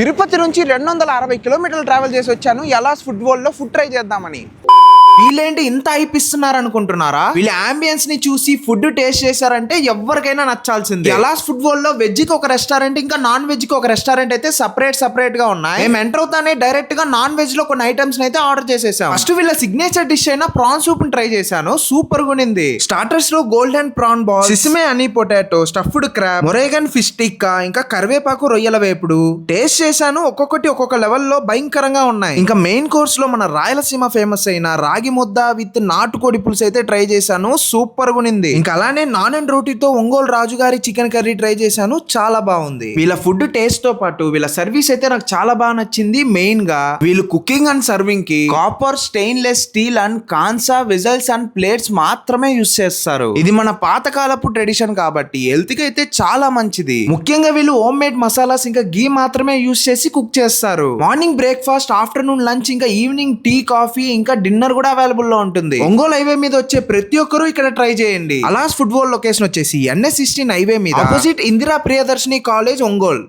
తిరుపతి నుంచి రెండు వందల అరవై కిలోమీటర్లు ట్రావెల్ చేసి వచ్చాను. ఎలాస్ ఫుట్బాల్లో ఫుడ్ ట్రై చేద్దామని. వీళ్ళేంటి ఇంత అయిపిస్తున్నారు అనుకుంటున్నారా వీళ్ళ అంబియన్స్ని చూసి ఫుడ్ టేస్ట్ చేశారంటే ఎవరికైనా నచ్చాల్సింది. ఎలాస్ ఫుడ్ వరల్డ్లో వెజ్కి ఒక రెస్టారెంట్ ఇంకా నాన్ వెజ్కి ఒక రెస్టారెంట్ అయితే సపరేట్ సపరేట్గా ఉన్నాయి. మేము ఎంటర్ అవుతానే డైరెక్ట్గా నాన్ వెజ్లో కొన్ని ఐటమ్స్ అయితే ఆర్డర్ చేసేసాం. ఫస్ట్ వీళ్ళ సిగ్నేచర్ డిష్ అయిన ప్రాన్ సూప్ ట్రై చేశాను. సూపర్గా ఉంది స్టార్టర్స్లో గోల్డెన్ ప్రాన్ బాల్ సిసిమే అని పొటాటో స్టఫ్డ్ క్రాబ్ మొరేగన్ ఫిష్ టిక్కా ఇంకా కరివేపాకు రొయ్యల వేపుడు. టేస్ట్ చేశాను. ఒక్కొక్కటి ఒక్కొక్క లెవెల్లో భయంకరంగా ఉన్నాయి. ఇంకా మెయిన్ కోర్స్లో మన రాయలసీమ ఫేమస్ అయిన రాగి ముద్ద విత్ నాటుకోడి పులుసు అయితే ట్రై చేశాను. సూపర్గా ఉంది ఇంకా అలానే నాన్ అండ్ రోటీతో ఒంగోలు రాజు గారి చికెన్ కర్రీ ట్రై చేశాను. చాలా బాగుంది. వీళ్ళ ఫుడ్ టేస్ట్తో పాటు వీళ్ళ సర్వీస్ అయితే నాకు చాలా బాగా నచ్చింది. మెయిన్గా వీళ్ళు cooking and సర్వింగ్కి copper stainless steel and kansa vessels and plates మాత్రమే యూస్ చేస్తారు. ఇది మన పాతకాలపు ట్రెడిషన్ కాబట్టి హెల్త్కి అయితే చాలా మంచిది. ముఖ్యంగా వీళ్ళు హోమ్ మేడ్ మసాలాస్ ఇంకా గీ మాత్రమే యూస్ చేసి కుక్ చేస్తారు. మార్నింగ్ బ్రేక్ఫాస్ట్ ఆఫ్టర్నూన్ లంచ్ ఇంకా ఈవినింగ్ టీ కాఫీ ఇంకా డిన్నర్ కూడా అవైలబుల్లో ఉంటుంది. ఒంగోలు హైవే మీద వచ్చే ప్రతి ఒక్కరూ ఇక్కడ ట్రై చేయండి. అలాస్ ఫుట్బాల్ లొకేషన్ వచ్చేసి ఎన్ఎస్ సిక్స్టీన్ హైవే మీద. Opposite Indira Priyadarshini college Ongole.